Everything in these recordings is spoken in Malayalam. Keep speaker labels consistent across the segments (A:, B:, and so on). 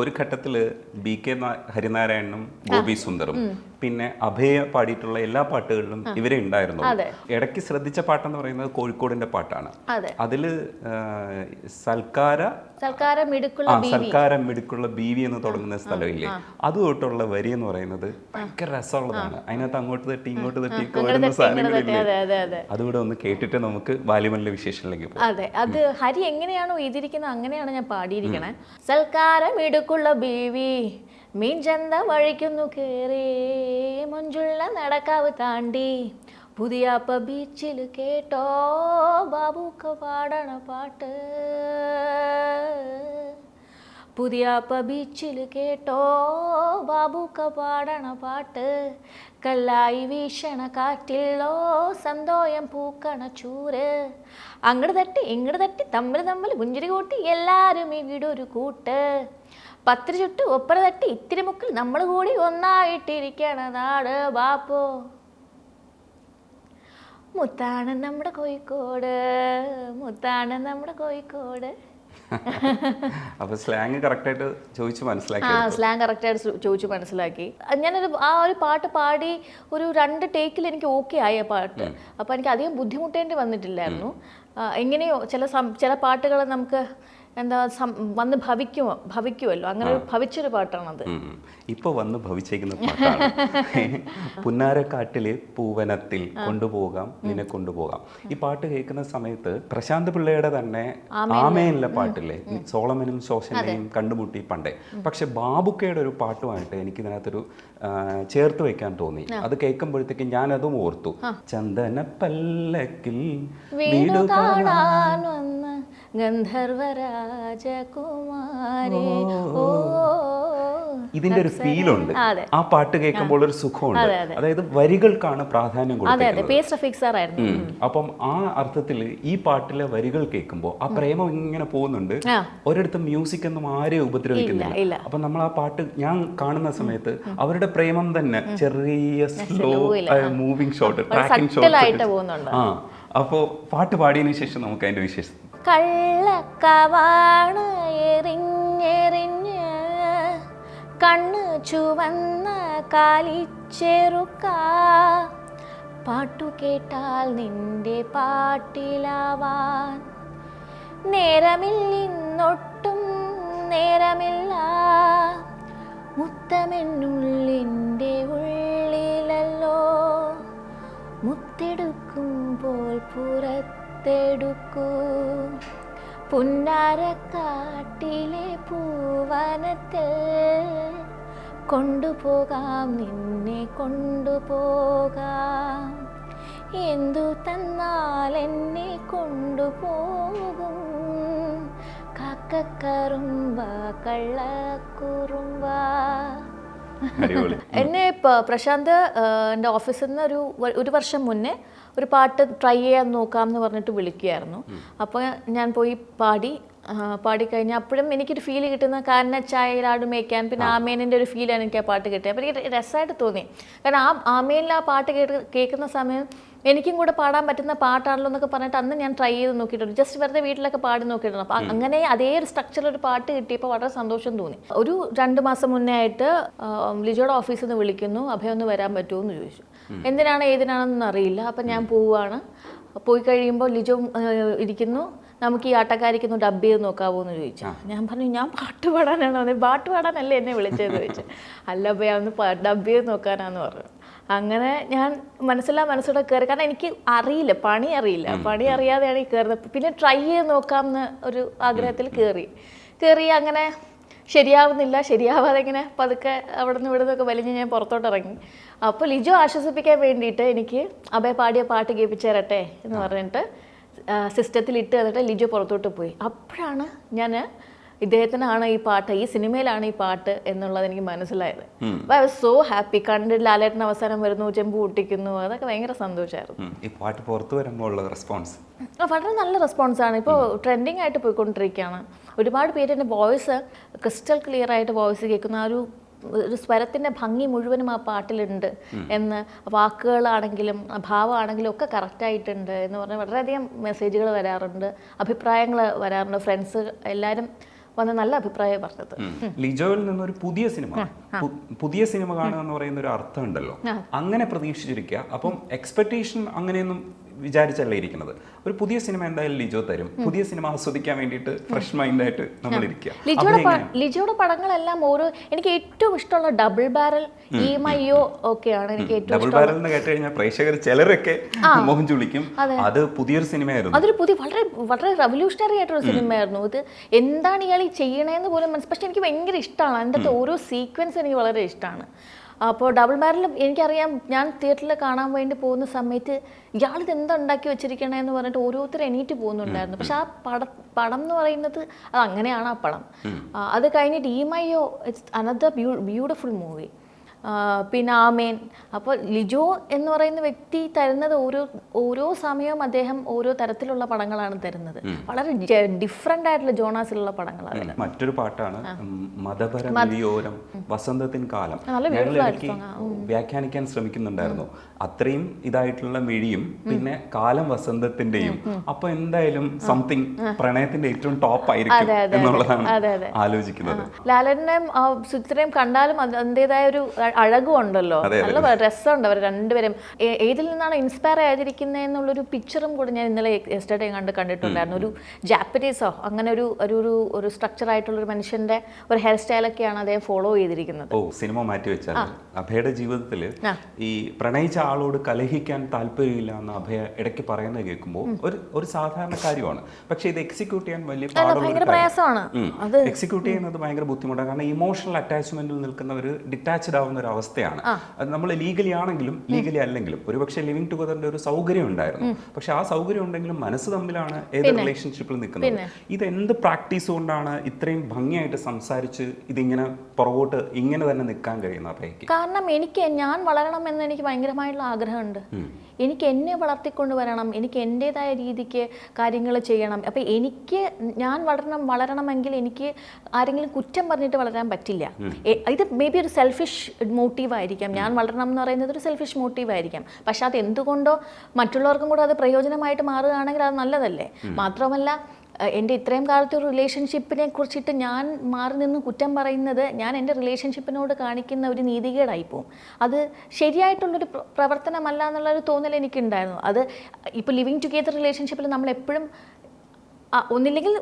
A: ഒരു ഘട്ടത്തിൽ ബി കെ ഹരിനാരായണനും ഗോപി സുന്ദറും പിന്നെ അഭയ പാടിയിട്ടുള്ള എല്ലാ പാട്ടുകളിലും ഇവരെ ഉണ്ടായിരുന്നു. ഇടയ്ക്ക് ശ്രദ്ധിച്ച പാട്ടെന്ന് പറയുന്നത് കോഴിക്കോടിന്റെ പാട്ടാണ്. അതിൽ സൽക്കാര
B: മിടുക്കുള്ള
A: സൽക്കാരം മിടുക്കുള്ള ബീവി എന്ന് തുടങ്ങുന്ന സ്ഥലമില്ലേ? അത് തൊട്ടുള്ള വരി എന്ന് പറയുന്നത് ഭയങ്കര രസമുള്ളതാണ്. അതിനകത്ത് അങ്ങോട്ട് തട്ടി ഇങ്ങോട്ട് തട്ടി വരുന്ന സാധനങ്ങളില്ലേ?
B: അതെ അതെ അതെ.
A: അതുകൂടെ ഒന്ന് കേട്ടിട്ട് നമുക്ക് വാലിമല്ല വിശേഷങ്ങളിലേക്ക് പോകാം.
B: അതെ അത് ഹരി എങ്ങനെയാണോ എഴുതിയിരിക്കുന്നത് അങ്ങനെയാണ് ഞാൻ പാടിയിരിക്കണേ. സൽക്കാരം ഇടുക്കുള്ള ബീവി. മീൻ ചന്ത വഴിക്കുന്നു കയറി മഞ്ചുള്ള നടക്കാവ് താണ്ടി. പുതിയാപ്പ ബീച്ചിൽ കേട്ടോ. ബാബുക്ക് പാടണ പാട്ട്. പുതിയാപ്പ ബീച്ചിൽ കേട്ടോ. ബാബുക്ക പാടണ പാട്ട്. കല്ലായി വീശണ കാറ്റില്ലോ സന്തോയം പൂക്കണ ചൂര്. അങ്ങട് തട്ടി ഇങ്ങട് തട്ടി തമ്മിൽ തമ്മിൽ പുഞ്ചിരി കൂട്ടി എല്ലാവരും ഈ വീടൊരു കൂട്ട്. പത്തിരി ചുട്ട് ഒപ്പര തട്ടി ഇത്തിരി മുക്കിൽ നമ്മൾ കൂടി ഒന്നായിട്ടിരിക്കണ നാട് ബാപ്പോ. മുത്താണ് നമ്മുടെ കോഴിക്കോട് മുത്താണ് നമ്മുടെ കോഴിക്കോട്.
A: അപ്പൊ സ്ലാങ് കറക്റ്റായിട്ട് ചോദിച്ച് മനസ്സിലാക്കി
B: ആ സ്ലാങ് കറക്റ്റായിട്ട് ചോദിച്ചു മനസ്സിലാക്കി. ഞാനൊരു ആ ഒരു പാട്ട് പാടി ഒരു രണ്ട് ടേക്കിൽ എനിക്ക് ഓക്കെ ആയ പാട്ട്. അപ്പോൾ എനിക്ക് അധികം ബുദ്ധിമുട്ടേണ്ടി വന്നിട്ടില്ലായിരുന്നു. എങ്ങനെയോ ചില ചില പാട്ടുകൾ നമുക്ക് എന്താ വന്ന് ഭവിക്കുമോ ഭവിക്കുമല്ലോ അങ്ങനെ ഭവിച്ചൊരു പാട്ടാണത്.
A: ഇപ്പൊ വന്ന് ഭവിച്ചേക്കുന്ന പാട്ടാണ്. പുന്നാരക്കാട്ടിലെ പൂവനത്തിൽ കൊണ്ടുപോകാം നിന്നെ കൊണ്ടുപോകാം. ഈ പാട്ട് കേൾക്കുന്ന സമയത്ത് പ്രശാന്ത് പിള്ളയുടെ തന്നെ ആമേനിലെ പാട്ടില്ലേ? സോളമനും ശോശനയും കണ്ടുമുട്ടി പണ്ടേ. പക്ഷെ ബാബുക്കയുടെ ഒരു പാട്ടുമായിട്ട് എനിക്ക് ഇതിനകത്തൊരു ചേർത്ത് വെക്കാൻ തോന്നി. അത് കേൾക്കുമ്പോഴത്തേക്ക് ഞാനതും ഓർത്തു. ചന്ദന പല്ലക്കിൽ
B: വീണു കാണാൻ വന്ന ഗന്ധർവ രാജകുമാരി ഓ.
A: ഇതിന്റെ ഒരു ഫീലുണ്ട്.
B: ഉണ്ട്
A: ആ പാട്ട് കേൾക്കുമ്പോൾ ഒരു സുഖമുണ്ട്. അതായത് വരികൾക്കാണ് പ്രാധാന്യം കൊടുക്കുന്നത് അപ്പം ആ അർത്ഥത്തിൽ ഈ പാട്ടിലെ വരികൾ കേൾക്കുമ്പോൾ ആ പ്രേമം ഇങ്ങനെ പോകുന്നുണ്ട്. ഒരിടത്തും മ്യൂസിക് ഒന്നും ആരെയും. ഉപദ്രവിക്കുന്നില്ല. അപ്പൊ നമ്മൾ ആ പാട്ട് ഞാൻ കാണുന്ന സമയത്ത് അവരുടെ പ്രേമം തന്നെ ചെറിയ slow moving shot tracking shot ആ. അപ്പോൾ പാട്ട് പാടിയതിനു ശേഷം നമുക്ക് അതിന്റെ വിശേഷം
B: കള്ളക്കവാണ് എറിഞ്ഞെറിഞ്ഞ്. കണ്ണ് ചുവന്ന കാലിച്ചെറുക്ക. പാട്ടു കേട്ടാൽ നിന്റെ പാട്ടിലാവാൻ. നേരമില്ലിന്നൊട്ടും നേരമില്ല. മുത്തമെന്നുള്ളിന്റെ ഉള്ളിലല്ലോ. മുത്തെടുക്കുമ്പോൾ പുറത്തെടുക്കൂ. പുന്നാരക്കാട്ടിലെ പൂവനത്തിൽ കൊണ്ടുപോകാം നിന്നെ കൊണ്ടുപോകാം. എന്തു തന്നാൽ എന്നെ കൊണ്ടുപോകും? കാക്കക്കറുമ്പ കള്ളക്കുറുമ്പ. എന്നെ പ്രശാന്ത് എന്റെ ഓഫീസിൽ നിന്ന് ഒരു ഒരു വർഷം മുന്നേ ഒരു പാട്ട് ട്രൈ ചെയ്യാൻ നോക്കാം എന്ന് പറഞ്ഞിട്ട് വിളിക്കുകയായിരുന്നു. അപ്പോൾ ഞാൻ പോയി പാടി. പാടിക്കഴിഞ്ഞ പാടിക്കഴിഞ്ഞാൽ അപ്പോഴും എനിക്കൊരു ഫീൽ കിട്ടുന്ന കാരണം ചായയിലാട് മേയ്ക്കാൻ. പിന്നെ ആമേനിന്റെ ഒരു ഫീലാണ് എനിക്ക് ആ പാട്ട് കിട്ടിയത്. അപ്പോൾ എനിക്ക് രസമായിട്ട് തോന്നി. കാരണം ആ ആമേനിൽ ആ പാട്ട് കേട്ട് കേൾക്കുന്ന സമയം എനിക്കും കൂടെ പാടാൻ പറ്റുന്ന പാട്ടാണല്ലോ എന്നൊക്കെ പറഞ്ഞിട്ട് അന്ന് ഞാൻ ട്രൈ ചെയ്ത് നോക്കിയിട്ടുണ്ട്. ജസ്റ്റ് വെറുതെ വീട്ടിലൊക്കെ പാടി നോക്കിയിട്ടുണ്ട്. അപ്പൊ അങ്ങനെ അതേ ഒരു സ്ട്രക്ചറിൽ ഒരു പാട്ട് കിട്ടിയപ്പോൾ വളരെ സന്തോഷം തോന്നി. ഒരു രണ്ട് മാസം മുന്നേ ആയിട്ട് ലിജോയുടെ ഓഫീസിൽ നിന്ന് വിളിക്കുന്നു അഭയം ഒന്ന് വരാൻ പറ്റുമോ? എന്ന് ചോദിച്ചു. എന്തിനാണ് ഏതിനാണെന്നൊന്നും അറിയില്ല. അപ്പം ഞാൻ പോവുകയാണ് പോയി കഴിയുമ്പോൾ ലിജോ ഇരിക്കുന്നു. നമുക്ക് ഈ ആട്ടക്കാരിക്ക് ഒന്ന് ഡബ് ചെയ്ത് നോക്കാവോ? എന്ന് ചോദിച്ചു. ഞാൻ പറഞ്ഞു ഞാൻ പാട്ട് പാടാനാണ് വന്നത് പാട്ട് പാടാനല്ലേ എന്നെ വിളിച്ചതെന്ന് ചോദിച്ചു. അല്ല അഭയ ഒന്ന് ഡബ് ചെയ്ത് നോക്കാനാന്ന് പറഞ്ഞു. അങ്ങനെ ഞാൻ മനസ്സിലാ മനസ്സോടെ കയറി കാരണം എനിക്ക് അറിയില്ല പണി അറിയില്ല. പണി അറിയാതെയാണ് ഈ കയറുന്നത് പിന്നെ ട്രൈ ചെയ്ത് നോക്കാം എന്ന് ഒരു ആഗ്രഹത്തിൽ കയറി കയറി അങ്ങനെ ശരിയാവുന്നില്ല. ശരിയാവാതെ ഇങ്ങനെ പതുക്കെ അവിടെ നിന്ന് ഇവിടെ നിന്നൊക്കെ വലിഞ്ഞ് ഞാൻ പുറത്തോട്ട് ഇറങ്ങി അപ്പോൾ ലിജോ ആശ്വസിപ്പിക്കാൻ വേണ്ടിയിട്ട് എനിക്ക് അഭയ പാടിയ പാട്ട് കേൾപ്പിച്ചു തരട്ടെ എന്ന് പറഞ്ഞിട്ട് സിസ്റ്റത്തിൽ ഇട്ട് തന്നിട്ട് ലിജോ പുറത്തോട്ട് പോയി. അപ്പോഴാണ് ഞാൻ ഇദ്ദേഹത്തിനാണ് ഈ പാട്ട് ഈ സിനിമയിലാണ് ഈ പാട്ട് എന്നുള്ളത് എനിക്ക് മനസ്സിലായത്. ഐ വാസ് സോ ഹാപ്പി കണ്ട് ലാലേട്ടൻ അവസാനം വരുന്നു ചെമ്പ് പൊട്ടിക്കുന്നു. അതൊക്കെ ഭയങ്കര സന്തോഷമായിരുന്നു
A: ഈ പാട്ട് പുറത്തു വരുമ്പോൾ ഉള്ള റെസ്പോൺസ്
B: വളരെ നല്ല റെസ്പോൺസാണ് ഇപ്പോൾ ട്രെൻഡിങ് ആയിട്ട് പോയിക്കൊണ്ടിരിക്കുകയാണ്. ഒരുപാട് പേര് എന്റെ വോയിസ് ക്രിസ്റ്റൽ ക്ലിയർ ആയിട്ട് വോയിസ് കേൾക്കുന്ന ആ ഒരു ഒരു സ്വരത്തിന്റെ ഭംഗി മുഴുവനും ആ പാട്ടിലുണ്ട് എന്ന് വാക്കുകളാണെങ്കിലും ഭാവമാണെങ്കിലും ഒക്കെ കറക്റ്റായിട്ടുണ്ട് എന്ന് പറഞ്ഞാൽ വളരെയധികം മെസ്സേജുകൾ വരാറുണ്ട്. അഭിപ്രായങ്ങൾ വരാറുണ്ട്. ഫ്രണ്ട്സ് എല്ലാവരും വന്ന് നല്ല അഭിപ്രായം പറഞ്ഞത്.
A: ലിജോയിൽ നിന്നൊരു പുതിയ സിനിമ. പുതിയ സിനിമ കാണുക എന്ന് പറയുന്ന ഒരു അർത്ഥം ഉണ്ടല്ലോ അങ്ങനെ പ്രതീക്ഷിച്ചിരിക്കുക. അപ്പം എക്സ്പെക്ടേഷൻ അങ്ങനെയൊന്നും വിചാരിച്ചല്ല ഇരിക്കുന്നത്. ഒരു പുതിയ സിനിമ എന്തായാലും ലിജോ തരും. പുതിയ സിനിമ ആസ്വദിക്കാൻ വേണ്ടിയിട്ട് ഫ്രഷ് മൈൻഡായിട്ട് നമ്മൾ ഇരിക്കുക.
B: ലിജോയുടെ പടങ്ങളെല്ലാം ഓരോ എനിക്ക് ഏറ്റവും ഇഷ്ടമുള്ള ഡബിൾ ബാരൽ ഈ മയ്യോ ഒക്കെയാണ് എനിക്ക് ഏറ്റവും
A: ഡബിൾ ബാരൽ എന്ന് കേട്ട് കഴിഞ്ഞാൽ പ്രേക്ഷകർ ചിലരൊക്കെ മോഹൻ ചുളിക്കും. അത്. പുതിയൊരു സിനിമയായിരുന്നു.
B: അതൊരു പുതിയ വളരെ വളരെ റവല്യൂഷണറി ആയിട്ടൊരു സിനിമയായിരുന്നു. ഇത് എന്താണ് ഇയാൾ ഈ ചെയ്യണേന്ന് പോലും മനസ്സിലാക്കി പക്ഷെ എനിക്ക് ഭയങ്കര ഇഷ്ടമാണ് അതിന്റെ ഓരോ സീക്വൻസ് എനിക്ക് വളരെ ഇഷ്ടമാണ് അപ്പോൾ ഡബിൾ ബാരൽ എനിക്കറിയാം ഞാൻ തിയേറ്ററിൽ കാണാൻ വേണ്ടി പോകുന്ന സമയത്ത് ഇയാളിത് എന്താ ഉണ്ടാക്കി വെച്ചിരിക്കണേന്ന് പറഞ്ഞിട്ട് ഓരോരുത്തർ എണീറ്റ് പോകുന്നുണ്ടായിരുന്നു. പക്ഷെ ആ പട പടം എന്ന് പറയുന്നത് അത് അങ്ങനെയാണ് ആ പടം. അത് കഴിഞ്ഞിട്ട് ഈ മൈ യോ ഇറ്റ്സ് അനദർ ബ്യൂട്ടിഫുൾ മൂവി പിന്നെ ആമേൻ. അപ്പോൾ ലിജോ എന്ന് പറയുന്ന വ്യക്തി തരുന്നത് ഓരോ ഓരോ സമയവും അദ്ദേഹം ഓരോ തരത്തിലുള്ള പടങ്ങളാണ് തരുന്നത്. വളരെ ഡിഫറെന്റ് ആയിട്ടുള്ള ജോണാസിലുള്ള പടങ്ങളാണ്
A: മറ്റൊരു പാട്ടാണ് ഉം, മതപര വസന്തത്തിൻ കാലം. വ്യാഖ്യാനിക്കാൻ ശ്രമിക്കുന്നുണ്ടായിരുന്നു. അത്രയും ഇതായിട്ടുള്ള മിഴിയും പിന്നെ കാലം വസന്തത്തിന്റെയും അപ്പൊ എന്തായാലും സംതിങ് പ്രണയത്തിന്റെ ഏറ്റവും ടോപ്പ് ആയിരിക്കും എന്നുള്ളതാണ്. ആലോചിക്കുന്നത്.
B: ലാലനെയും ആ, സുചിത്രയും കണ്ടാലും അത് അതിന്റെതായ ഒരു അ- അഴകും ഉണ്ടല്ലോ
A: അതെ,
B: നല്ല രസമുണ്ട് അവർ രണ്ടുപേരും. ഏതിൽ നിന്നാണ് ഇൻസ്പയർ ആയിരിക്കുന്നത് എന്നുള്ളൊരു പിക്ചറും കൂടെ ഞാൻ ഇന്നലെ എസ്റ്റർഡേ കണ്ട് കണ്ടിട്ടുണ്ടായിരുന്നു. ഒരു ജാപ്പനീസോ അങ്ങനെ ഒരു ഒരു ഒരു സ്ട്രക്ചർ ആയിട്ടുള്ള ഒരു മനുഷ്യന്റെ ഒരു ഹെയർ സ്റ്റൈലൊക്കെയാണ് അദ്ദേഹം ഫോളോ ചെയ്തിരിക്കുന്നത്.
A: ഓ സിനിമ മാറ്റി വെച്ചാൽ അഭയുടെ ജീവിതത്തിൽ ഈ പ്രണയിച്ച ആളോട് കലഹിക്കാൻ താല്പര്യമില്ല എന്ന് അഭയ ഇടയ്ക്ക് പറയുന്നത് കേൾക്കുമ്പോൾ ഒരു ഒരു സാധാരണ കാര്യമാണ്. പക്ഷേ ഇത് എക്സിക്യൂട്ട് ചെയ്യാൻ വലിയ പാടുള്ള
B: പ്രയാസമാണ്.
A: എക്സിക്യൂട്ട് ചെയ്യുന്നത് ഭയങ്കര ബുദ്ധിമുട്ടാണ്. കാരണം ഇമോഷണൽ അറ്റാച്ച്മെന്റിൽ നിൽക്കുന്ന ഒരു ഡിറ്റാച്ച്ഡ് ആവുന്ന ഒരു അവസ്ഥയാണ് അത് നമ്മൾ ലീഗലി ആണെങ്കിലും ലീഗലി അല്ലെങ്കിലും ഒരുപക്ഷെ ലിവിങ് ടുഗദറിന്റെ ഒരു സൗകര്യം ഉണ്ടായിരുന്നു. പക്ഷെ ആ സൗകര്യം ഉണ്ടെങ്കിലും മനസ്സ് തമ്മിലാണ് ഏത് റിലേഷൻഷിപ്പിൽ നിൽക്കുന്നത്. ഇത് എന്ത് പ്രാക്ടീസ് കൊണ്ടാണ് ഇത്രയും ഭംഗിയായിട്ട് സംസാരിച്ച് ഇതിങ്ങനെ പുറകോട്ട് ഇങ്ങനെ തന്നെ നിൽക്കാൻ കഴിയുന്ന
B: കാരണം എനിക്ക് ഞാൻ വളരണം എന്ന് എനിക്ക് ഭയങ്കരമായിട്ടുള്ള ആഗ്രഹമുണ്ട്. എനിക്ക് എന്നെ വളർത്തിക്കൊണ്ട് വരണം എനിക്ക് എന്റെതായ രീതിക്ക് കാര്യങ്ങൾ ചെയ്യണം. അപ്പം എനിക്ക് ഞാൻ വളരണം വളരണമെങ്കിൽ എനിക്ക് ആരെങ്കിലും കുറ്റം പറഞ്ഞിട്ട് വളരാൻ പറ്റില്ല. ഇത് മേ ബി ഒരു സെൽഫിഷ് മോട്ടീവ് ആയിരിക്കാം. ഞാൻ വളരണം എന്ന് പറയുന്നത് ഒരു സെൽഫിഷ് മോട്ടീവ് ആയിരിക്കാം. പക്ഷെ അത് എന്തുകൊണ്ടോ മറ്റുള്ളവർക്കും കൂടെ അത് പ്രയോജനമായിട്ട് മാറുകയാണെങ്കിൽ അത് നല്ലതല്ലേ? മാത്രമല്ല എന്റെ ഇത്രയും കാലത്തെ ഒരു റിലേഷൻഷിപ്പിനെ കുറിച്ചിട്ട് ഞാൻ മാറി നിന്ന് കുറ്റം പറയുന്നത് ഞാൻ എന്റെ റിലേഷൻഷിപ്പിനോട് കാണിക്കുന്ന ഒരു നീതികേടായി പോകും അത് ശരിയായിട്ടുള്ളൊരു പ്ര- പ്രവർത്തനമല്ല എന്നുള്ളൊരു തോന്നൽ എനിക്കുണ്ടായിരുന്നു. അത് ഇപ്പോൾ ലിവിങ് ടുഗെദർ റിലേഷൻഷിപ്പിൽ നമ്മൾ എപ്പോഴും ആ, ഒന്നില്ലെങ്കിൽ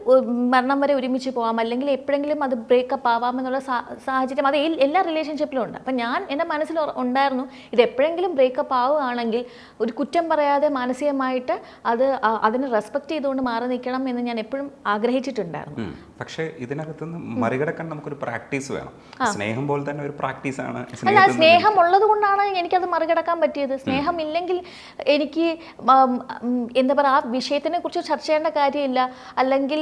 B: മരണം വരെ ഒരുമിച്ച് പോകാം അല്ലെങ്കിൽ എപ്പോഴെങ്കിലും അത് ബ്രേക്കപ്പ് ആവാം എന്നുള്ള സാഹചര്യം. അത് എല്ലാ റിലേഷൻഷിപ്പിലും ഉണ്ട്. അപ്പം ഞാൻ എന്റെ മനസ്സിൽ ഉണ്ടായിരുന്നു ഇത് എപ്പോഴെങ്കിലും ബ്രേക്കപ്പ് ആവുകയാണെങ്കിൽ ഒരു കുറ്റം പറയാതെ മാനസികമായിട്ട് അത് അതിനെ റെസ്പെക്ട് ചെയ്തുകൊണ്ട് മാറി നിൽക്കണം എന്ന് ഞാൻ എപ്പോഴും ആഗ്രഹിച്ചിട്ടുണ്ടായിരുന്നു.
A: പക്ഷേ ഇതിനകത്തുനിന്ന് മറികടക്കാൻ നമുക്കൊരു പ്രാക്ടീസ് വേണം. സ്നേഹം പോലെ തന്നെ ഒരു പ്രാക്ടീസ് ആണ്
B: അല്ല സ്നേഹം ഉള്ളത് കൊണ്ടാണ് എനിക്കത് മറികടക്കാൻ പറ്റിയത്. സ്നേഹം ഇല്ലെങ്കിൽ എനിക്ക് എന്താ പറയുക ആ വിഷയത്തിനെ കുറിച്ച് ചർച്ച ചെയ്യേണ്ട കാര്യമില്ല. അല്ലെങ്കിൽ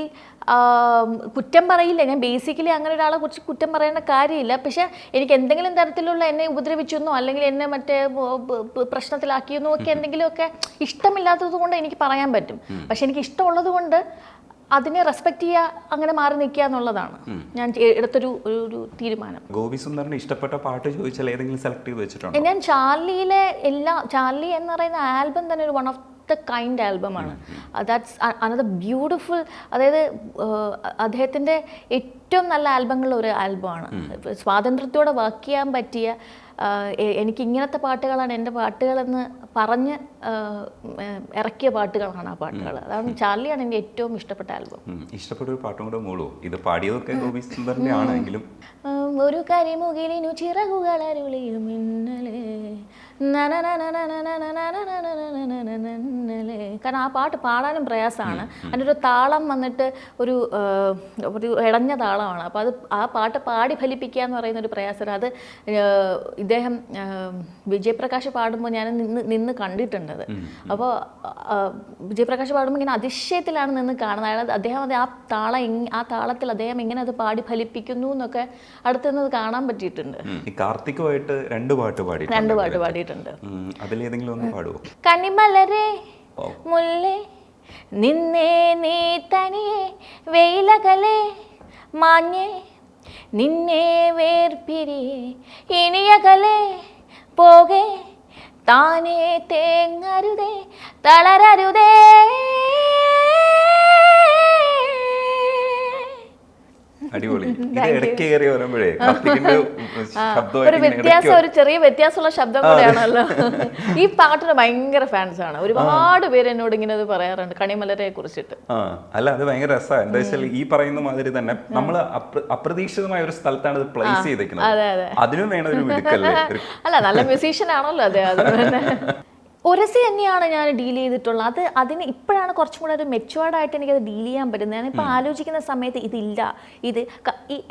B: കുറ്റം പറയില്ല. ഞാൻ ബേസിക്കലി അങ്ങനെ ഒരാളെ കുറിച്ച് കുറ്റം പറയേണ്ട കാര്യമില്ല. പക്ഷേ എനിക്ക് എന്തെങ്കിലും തരത്തിലുള്ള എന്നെ ഉപദ്രവിച്ചെന്നോ അല്ലെങ്കിൽ എന്നെ മറ്റേ പ്രശ്നത്തിലാക്കിയെന്നോ ഒക്കെ എന്തെങ്കിലുമൊക്കെ ഇഷ്ടമില്ലാത്തത് കൊണ്ട് എനിക്ക് പറയാൻ പറ്റും. പക്ഷെ എനിക്ക് ഇഷ്ടമുള്ളത് കൊണ്ട് അതിനെ റെസ്പെക്ട് ചെയ്യുക അങ്ങനെ മാറി നിൽക്കുക എന്നുള്ളതാണ് ഞാൻ എടുത്തൊരു ഒരു ഒരു തീരുമാനം.
A: ഗോപി സുന്ദറിന് ഇഷ്ടപ്പെട്ട പാട്ട് ചോദിച്ചാൽ ഏതെങ്കിലും സെലക്ട് ചെയ്ത് വെച്ചിട്ടുണ്ടോ?
B: ഞാൻ ചാർലിയിലെ എല്ലാ ചാർലി എന്ന് പറയുന്ന ആൽബം തന്നെ ഒരു വൺ ഓഫ് ദ കൈൻഡ് ആൽബമാണ് ദാറ്റ്സ് അനദർ ബ്യൂട്ടിഫുൾ അതായത് uh, അദ്ദേഹത്തിന്റെ ഏറ്റവും നല്ല ആൽബങ്ങളിൽ ഒരു ആൽബമാണ്. സ്വാതന്ത്ര്യത്തോടെ വർക്ക് ചെയ്യാൻ പറ്റിയ uh, എനിക്ക് ഇങ്ങനത്തെ പാട്ടുകളാണ് എന്റെ പാട്ടുകളെന്ന് പറഞ്ഞ് uh, ഇറക്കിയ പാട്ടുകളാണ് ആ പാട്ടുകൾ. അതാണ് ചാർലിയാണ് എന്റെ ഏറ്റവും ഇഷ്ടപ്പെട്ട ആൽബം.
A: ഇഷ്ടപ്പെട്ട ഒരു പാട്ടും കൂടെ മൂളൂ ഇത് പാടിയതൊക്കെ ഗോപി സുന്ദറിന്റെ ആണെങ്കിലും.
B: ഒരു കരിമുകിലിനു ചിറകുകൾ അരുളിയും ഇന്നലെ. കാരണം ആ പാട്ട് പാടാനും പ്രയാസമാണ് അതിന്റെ ഒരു താളം വന്നിട്ട് ഒരു ഒരു ഇടഞ്ഞ താളമാണ് അപ്പോൾ അത് ആ പാട്ട് പാടി ഫലിപ്പിക്കുക എന്ന് പറയുന്ന ഒരു പ്രയാസം അത് ഇദ്ദേഹം വിജയപ്രകാശ് പാടുമ്പോൾ ഞാൻ നിന്ന് നിന്ന് കണ്ടിട്ടുണ്ടത് അപ്പോൾ വിജയപ്രകാശ് പാടുമ്പോൾ ഇങ്ങനെ അതിശയത്തിലാണ് നിന്ന് കാണുന്നത് അയാൾ അദ്ദേഹം അത് ആ താളം ആ താളത്തിൽ അദ്ദേഹം എങ്ങനെ അത് പാടി ഫലിപ്പിക്കുന്നു എന്നൊക്കെ അടുത്തുനിന്ന് കാണാൻ പറ്റിയിട്ടുണ്ട്
A: ഉം. കാർത്തിക്കുമായിട്ട് രണ്ട് പാട്ട് പാടി
B: രണ്ട് പാട്ട് പാടിയിട്ടുണ്ട്.
A: അതിലേതെങ്കിലും ഒന്ന് പാടുവോ?
B: കണിമലരെ മുല്ലേ നിന്നേ നീ തനിയെ വെയിലകലെ മാഞ്ഞേ നിന്നെ വേർപിരിയെ ഇനിയകലെ പോകെ താനേ തേങ്ങരുതേ തളരരുതേ.
A: അടിപൊളി. ഇത് ഇടയ്ക്ക് കയറി വരുമ്പോഴേ
B: ഒരു വ്യത്യാസം ഒരു ചെറിയ വ്യത്യാസമുള്ള ശബ്ദം കൂടെയാണല്ലോ. ഈ പാട്ടിന് ഭയങ്കര ഫാൻസ് ആണ്. ഒരുപാട് പേര് എന്നോട് ഇങ്ങനെ അത് പറയാറുണ്ട് കണിമലരെ കുറിച്ചിട്ട്.
A: അല്ല അത് ഭയങ്കര രസമാണ് എന്താ വെച്ചാൽ ഈ പറയുന്ന മാതിരി തന്നെ നമ്മൾ അപ്രതീക്ഷിതമായ ഒരു സ്ഥലത്താണ് ഇത് പ്ലേസ് ചെയ്തേക്കുന്നത്.
B: അതെ അതെ.
A: അതിനും വേണം ഒരു
B: അല്ല നല്ല മ്യൂസീഷ്യൻ ആണല്ലോ അതെ അത് ഒരസി തന്നെയാണ് ഞാൻ ഡീൽ ചെയ്തിട്ടുള്ളത്. അത് അതിന് ഇപ്പോഴാണ് കുറച്ചും കൂടെ ഒരു മെച്ചുവേർഡ് ആയിട്ട് എനിക്കത് ഡീൽ ചെയ്യാൻ പറ്റുന്നത്. ഞാനിപ്പോൾ ആലോചിക്കുന്ന സമയത്ത് ഇതില്ല. ഇത്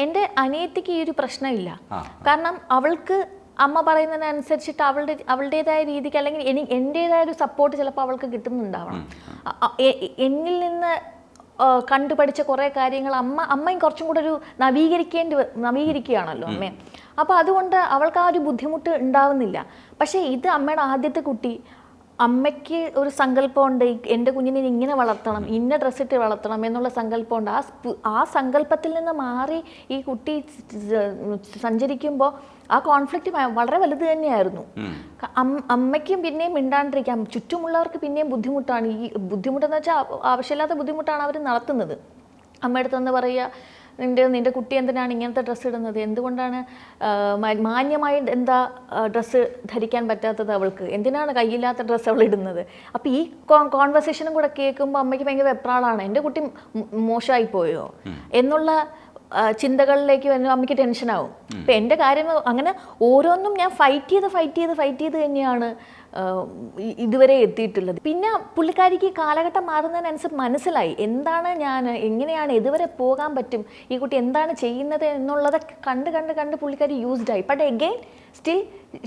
B: എന്റെ അനിയത്തിക്ക് ഈ ഒരു പ്രശ്നമില്ല. കാരണം അവൾക്ക് അമ്മ പറയുന്നതിനനുസരിച്ചിട്ട് അവളുടെ അവളുടേതായ രീതിക്ക് അല്ലെങ്കിൽ എനി എന്റെതായ ഒരു സപ്പോർട്ട് ചിലപ്പോൾ അവൾക്ക് കിട്ടുന്നുണ്ടാവണം. എന്നിൽ നിന്ന് കണ്ടുപഠിച്ച കുറേ കാര്യങ്ങൾ അമ്മ അമ്മയും കുറച്ചും കൂടെ ഒരു നവീകരിക്കേണ്ടി നവീകരിക്കുകയാണല്ലോ അമ്മയെ അപ്പോൾ അതുകൊണ്ട് അവൾക്ക് ആ ഒരു ബുദ്ധിമുട്ട് ഉണ്ടാവുന്നില്ല. പക്ഷേ ഇത് അമ്മയുടെ ആദ്യത്തെ കുട്ടി അമ്മയ്ക്ക് ഒരു സങ്കല്പമുണ്ട് എന്റെ കുഞ്ഞിനെ ഇങ്ങനെ വളർത്തണം ഇന്ന ഡ്രസ്സ് ഇട്ട് വളർത്തണം എന്നുള്ള സങ്കല്പമുണ്ട്. ആ ആ സങ്കല്പത്തിൽ നിന്ന് മാറി ഈ കുട്ടി സഞ്ചരിക്കുമ്പോൾ ആ കോൺഫ്ലിക്റ്റ് വളരെ വലുത് തന്നെയായിരുന്നു. അമ്മയ്ക്കും പിന്നെയും മിണ്ടാണ്ടിരിക്കാം. ചുറ്റുമുള്ളവർക്ക് പിന്നെയും ബുദ്ധിമുട്ടാണ്. ഈ ബുദ്ധിമുട്ടെന്ന് വെച്ചാൽ ആവശ്യമില്ലാത്ത ബുദ്ധിമുട്ടാണ് അവർ നടത്തുന്നത്. അമ്മയുടെ അടുത്ത് എന്ന് പറയുക നിന്റെ നിന്റെ കുട്ടി എന്തിനാണ് ഇങ്ങനത്തെ ഡ്രസ്സ് ഇടുന്നത്? എന്തുകൊണ്ടാണ് മാന്യമായി എന്താ ഡ്രസ്സ് ധരിക്കാൻ പറ്റാത്തത് അവൾക്ക്? എന്തിനാണ് കയ്യില്ലാത്ത ഡ്രസ്സ് അവൾ ഇടുന്നത്? അപ്പോൾ ഈ കോൺവെർസേഷനും കൂടെ കേൾക്കുമ്പോൾ അമ്മയ്ക്ക് ഭയങ്കര വെപ്രാളാണ്. എന്റെ കുട്ടി മോശമായി പോയോ? എന്നുള്ള ചിന്തകളിലേക്ക് വരുന്ന അമ്മയ്ക്ക് ടെൻഷനാവും അപ്പം എന്റെ കാര്യം അങ്ങനെ ഓരോന്നും ഞാൻ ഫൈറ്റ് ചെയ്ത് ഫൈറ്റ് ചെയ്ത് ഫൈറ്റ് ചെയ്ത് തന്നെയാണ് ഇതുവരെ എത്തിയിട്ടുള്ളത്. പിന്നെ പുള്ളിക്കാരിക്ക് കാലഘട്ടം മാറുന്നതിനനുസരിച്ച് മനസ്സിലായി. എന്താണ് ഞാൻ എങ്ങനെയാണ് ഇതുവരെ പോകാൻ പറ്റും? ഈ കുട്ടി എന്താണ് ചെയ്യുന്നത് എന്നുള്ളതൊക്കെ കണ്ട് കണ്ട് കണ്ട് പുള്ളിക്കാരി യൂസ്ഡ് ആയി. But again still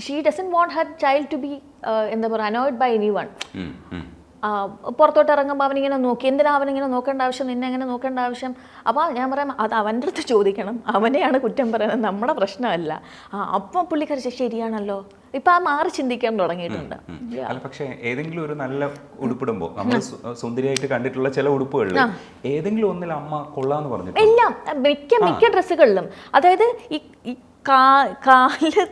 B: she doesn't want her child to be എന്താ പറയുക അനോയ്ഡ് ബൈ എനി വൺ പുറത്തോട്ട് ഇറങ്ങുമ്പോൾ അവനിങ്ങനെ നോക്കി. എന്തിനാ അവനിങ്ങനെ നോക്കേണ്ട ആവശ്യം? നിന്നെ എങ്ങനെ നോക്കേണ്ട ആവശ്യം? അപ്പോൾ ഞാൻ പറയാം അത് അവന്റെ അടുത്ത് ചോദിക്കണം. അവനെയാണ് കുറ്റം പറയുന്നത്. നമ്മുടെ പ്രശ്നമല്ല. ആ അപ്പം പുള്ളിക്കാരി ശരിയാണല്ലോ. ഇപ്പം ആ മാറി ചിന്തിക്കാൻ തുടങ്ങിയിട്ടുണ്ട്.
A: അല്ല പക്ഷേ ഏതെങ്കിലും ഒരു നല്ല ഉടുപ്പിടുമ്പോ നമ്മൾ സുന്ദരിയായിട്ട് കണ്ടിട്ടുള്ള ചില ഉടുപ്പുകളിൽ ഏതെങ്കിലും ഒന്നിൽ അമ്മ കൊള്ളാന്ന് പറഞ്ഞു
B: എല്ലാം മിക്ക മിക്ക ഡ്രസ്സുകളിലും. അതായത് ഈ ഈ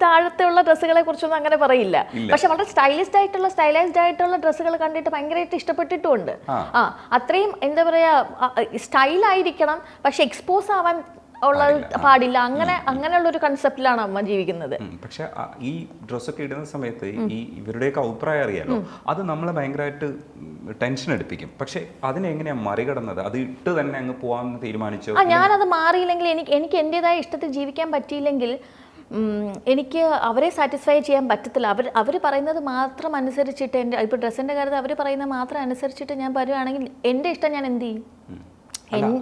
B: താഴത്തെയുള്ള ഡ്രസ്സുകളെ കുറിച്ചൊന്നും അങ്ങനെ പറയില്ല. പക്ഷെ വളരെ സ്റ്റൈലിസ്റ്റ് ആയിട്ടുള്ള സ്റ്റൈലൈസ്ഡ് ആയിട്ടുള്ള ഡ്രസ്സുകൾ കണ്ടിട്ട് ഭയങ്കരമായിട്ട് ഇഷ്ടപ്പെട്ടിട്ടുണ്ട് ആ. അത്രയും എന്താ പറയാ സ്റ്റൈലായിരിക്കണം പക്ഷെ എക്സ്പോസ് ആവാൻ ഉള്ള പാടില്ല. അങ്ങനെ അങ്ങനെയുള്ള ഒരു കൺസെപ്റ്റിലാണ് അമ്മ ജീവിക്കുന്നത്.
A: പക്ഷെ ഈ ഡ്രസ്സൊക്കെ ഇടുന്ന സമയത്ത് ഈ ഇവരുടെയൊക്കെ അഭിപ്രായം അറിയാലോ അത് നമ്മളെ ഭയങ്കരമായിട്ട് ടെൻഷൻ എടുപ്പിക്കും പക്ഷെ അതിനെ എങ്ങനെയാ മറികടന്നത്? അത് ഇട്ട് തന്നെ അങ്ങ് പോവാന്ന് തീരുമാനിച്ചു?
B: ആ ഞാനത് മാറിയില്ലെങ്കിൽ എനിക്ക് എനിക്ക് എന്റെതായ ഇഷ്ടത്തിൽ ജീവിക്കാൻ പറ്റിയില്ലെങ്കിൽ എനിക്ക് അവരെ സാറ്റിസ്ഫൈ ചെയ്യാൻ പറ്റത്തില്ല. അവർ അവർ പറയുന്നത് മാത്രം അനുസരിച്ചിട്ട് എന്റെ ഇപ്പോൾ ഡ്രസ്സിന്റെ കാര്യത്തിൽ അവർ പറയുന്നത് മാത്രം അനുസരിച്ചിട്ട് ഞാൻ വരുവാണെങ്കിൽ എന്റെ ഇഷ്ടം ഞാൻ എന്ത് ചെയ്യും?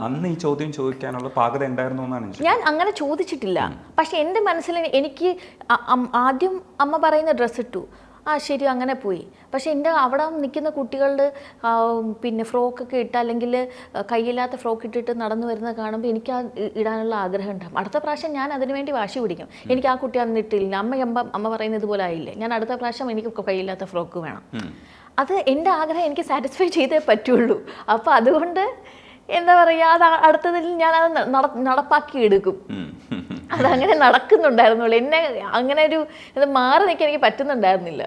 A: അന്ന് ഈ ചോദ്യം ചോദിക്കാനുള്ള പാകത ഉണ്ടായിരുന്നു എന്നാണ്
B: ഞാൻ അങ്ങനെ ചോദിച്ചിട്ടില്ല. പക്ഷെ എന്റെ മനസ്സിൽ എനിക്ക് ആദ്യം അമ്മ പറയുന്ന ഡ്രസ്സ് ഇട്ടു. ആ ശരി അങ്ങനെ പോയി. പക്ഷെ എന്റെ അവിടെ നിൽക്കുന്ന കുട്ടികളുടെ പിന്നെ ഫ്രോക്കൊക്കെ ഇട്ട് അല്ലെങ്കിൽ കയ്യില്ലാത്ത ഫ്രോക്ക് ഇട്ടിട്ട് നടന്നു വരുന്നത് കാണുമ്പോൾ എനിക്ക് ആ ഇടാനുള്ള ആഗ്രഹം ഉണ്ടാകും അടുത്ത പ്രാവശ്യം ഞാൻ അതിനുവേണ്ടി വാശി പിടിക്കും. എനിക്ക് ആ കുട്ടി അന്ന് ഇട്ടില്ല. അമ്മ അമ്മ അമ്മ പറയുന്നത് ഇതുപോലെ ആയില്ലേ? ഞാൻ അടുത്ത പ്രാവശ്യം എനിക്ക് കയ്യില്ലാത്ത ഫ്രോക്ക് വേണം. അത് എന്റെ ആഗ്രഹം എനിക്ക് സാറ്റിസ്ഫൈ ചെയ്തേ പറ്റുള്ളൂ. അപ്പോൾ അതുകൊണ്ട് എന്താ പറയുക അത് അടുത്തതിൽ ഞാൻ അത് നടപ്പാക്കി എടുക്കും. അതങ്ങനെ നടക്കുന്നുണ്ടായിരുന്നുള്ളൂ. എന്നെ അങ്ങനെ ഒരു ഇത് മാറി നിൽക്കാൻ എനിക്ക് പറ്റുന്നുണ്ടായിരുന്നില്ല.